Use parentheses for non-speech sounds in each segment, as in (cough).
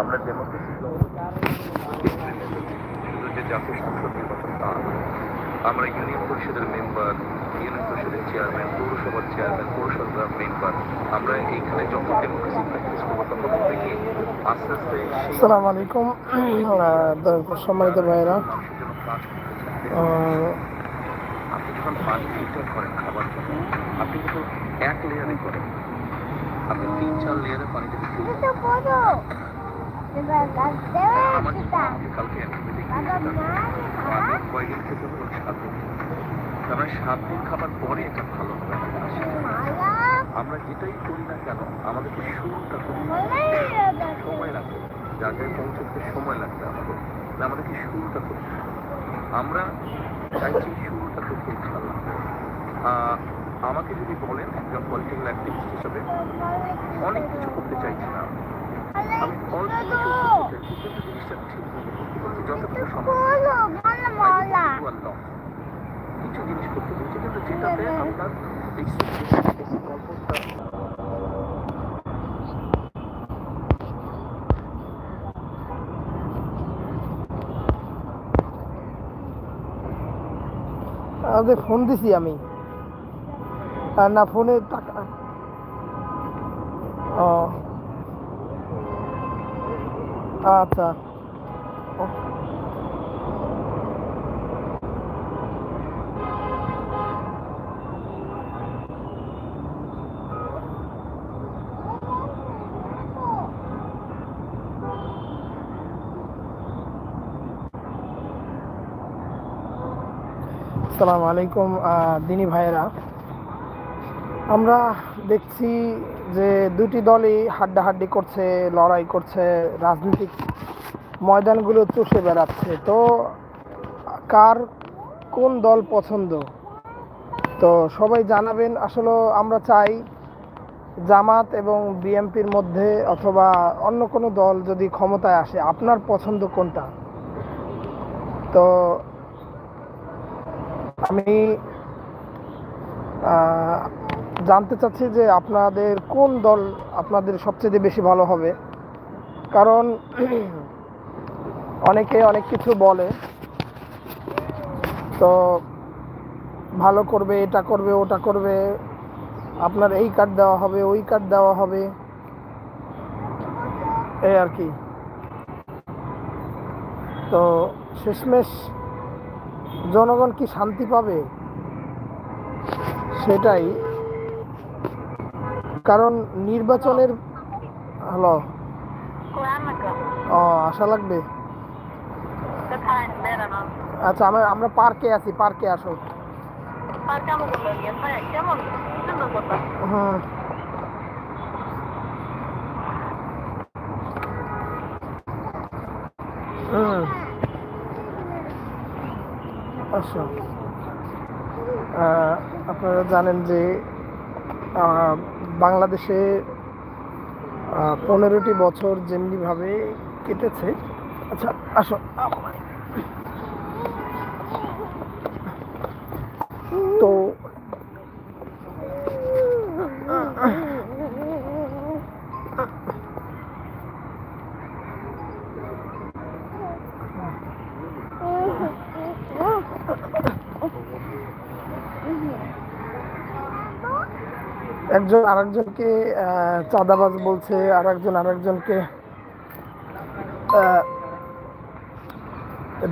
আমরা ডেমোক্রেসি শুধু যে জাতীয় সংসদ নির্বাচন তা আমরা ইউনিয়ন পরিষদের মেম্বার ইউনিয়ন পরিষদের চেয়ারম্যান পৌরসভার চেয়ারম্যান পৌরসভার মেম্বার আমরা এইখানে যত ডেমোক্রেসি প্র্যাকটিস করব করতে গিয়ে আস্তে আস্তে আসসালামু আলাইকুম সম্মানিত। আহ, আপনি যখন পানি ফিল্টার করেন খাবার জন্য আপনি কিন্তু এক লেয়ারে করেন। আপনি তিন চার লেয়ারে পানিতে ফিল্টার কয়েকদিন খেতে সাত দিন তার মানে খাবার পরে এটা ভালো হবে আমরা যেটাই করি না কেন আমাদেরকে শুরুটা সময় লাগবে জায়গায় পৌঁছতে সময় লাগবে আমাদের আমাদেরকে শুরুটা করতে আমরা চাইছি শুরুটা করতে আহ, আমাকে যদি বলেন একজন পলিটিক্যাল অ্যাক্টিভিস্ট হিসেবে অনেক কিছু করতে চাইছি না কিছু করতে চাইছি কিন্তু জিনিসটা ঠিক করতে পারছি যতটুকু সম্ভব আল্লাহ কিছু জিনিস করতে বলছে কিন্তু যেটাতে আপনার এই ফোন দিছি আমি। আর না ফোনে টাকা ও। আচ্ছা ও। আসসালামু আলাইকুম আহ, দিনী ভাইয়েরা আমরা দেখছি যে দুটি দলই হাড্ডাহাড্ডি করছে, লড়াই করছে, রাজনৈতিক ময়দানগুলো চষে বেড়াচ্ছে। তো কার কোন দল পছন্দ? তো সবাই জানাবেন, আসলে আমরা চাই জামাত এবং বিএনপির মধ্যে অথবা অন্য কোনো দল যদি ক্ষমতায় আসে, আপনার পছন্দ কোনটা? তো আমি জানতে চাচ্ছি যে আপনাদের কোন দল আপনাদের সবচেয়ে বেশি ভালো হবে? কারণ (clears throat) অনেকে অনেক কিছু বলে। তো ভালো করবে, এটা করবে, ওটা করবে। আপনার এই কার্ড দেওয়া হবে, ওই কার্ড দেওয়া হবে। এই আর কি। তো শেষমেশ জনগণ কি শান্তি পাবে? সেটাই। কারণ নির্বাচনের হ্যালো। ও, আশা লাগবে? আচ্ছা আমরা আমরা পার্কে আছি, পার্কে আসো। হুম হুম আচ্ছা। আপনারা জানেন যে বাংলাদেশে পনেরোটি বছর যেমনিভাবে কেটেছে। আচ্ছা আসো তো একজন আরেকজনকে চাঁদাবাজ বলছে আর একজন আরেকজনকে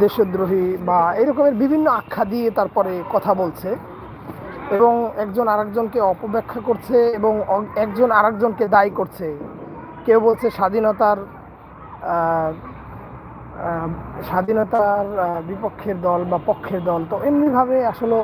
দেশদ্রোহী বা এরকমের বিভিন্ন আখ্যা দিয়ে তারপরে কথা বলছে এবং একজন আরেকজনকে অপব্যাখ্যা করছে এবং একজন আরেকজনকে দায়ী করছে। কেউ বলছে স্বাধীনতার স্বাধীনতার বিপক্ষের দল বা পক্ষের দল। তো এমনিভাবে আসলে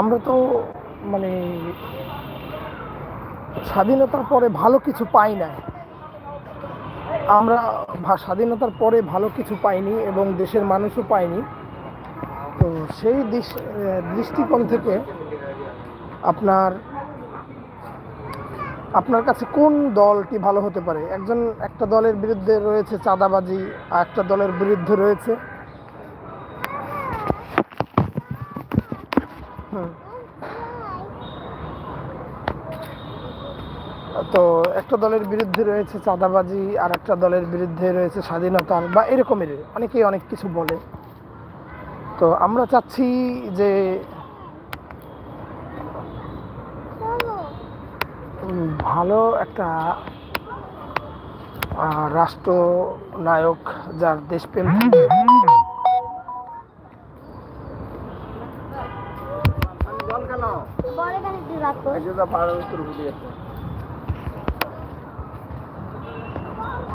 আমরা তো মানে স্বাধীনতার পরে ভালো কিছু পাই না আমরা স্বাধীনতার পরে ভালো কিছু পাইনি এবং দেশের মানুষও পাইনি। তো সেই দৃষ্টিকোণ থেকে আপনার আপনার কাছে কোন দলটি ভালো হতে পারে? একজন, একটা দলের বিরুদ্ধে রয়েছে চাঁদাবাজি, আর একটা দলের বিরুদ্ধে রয়েছে হুম। তো একটা দলের বিরুদ্ধে রয়েছে চাঁদাবাজি আর একটা দলের বিরুদ্ধে রয়েছে স্বাধীনতার বা এরকমের অনেকেই অনেক কিছু বলে। তো আমরা চাচ্ছি যে ভালো একটা আহ, রাষ্ট্রনায়ক যার দেশপ্রেম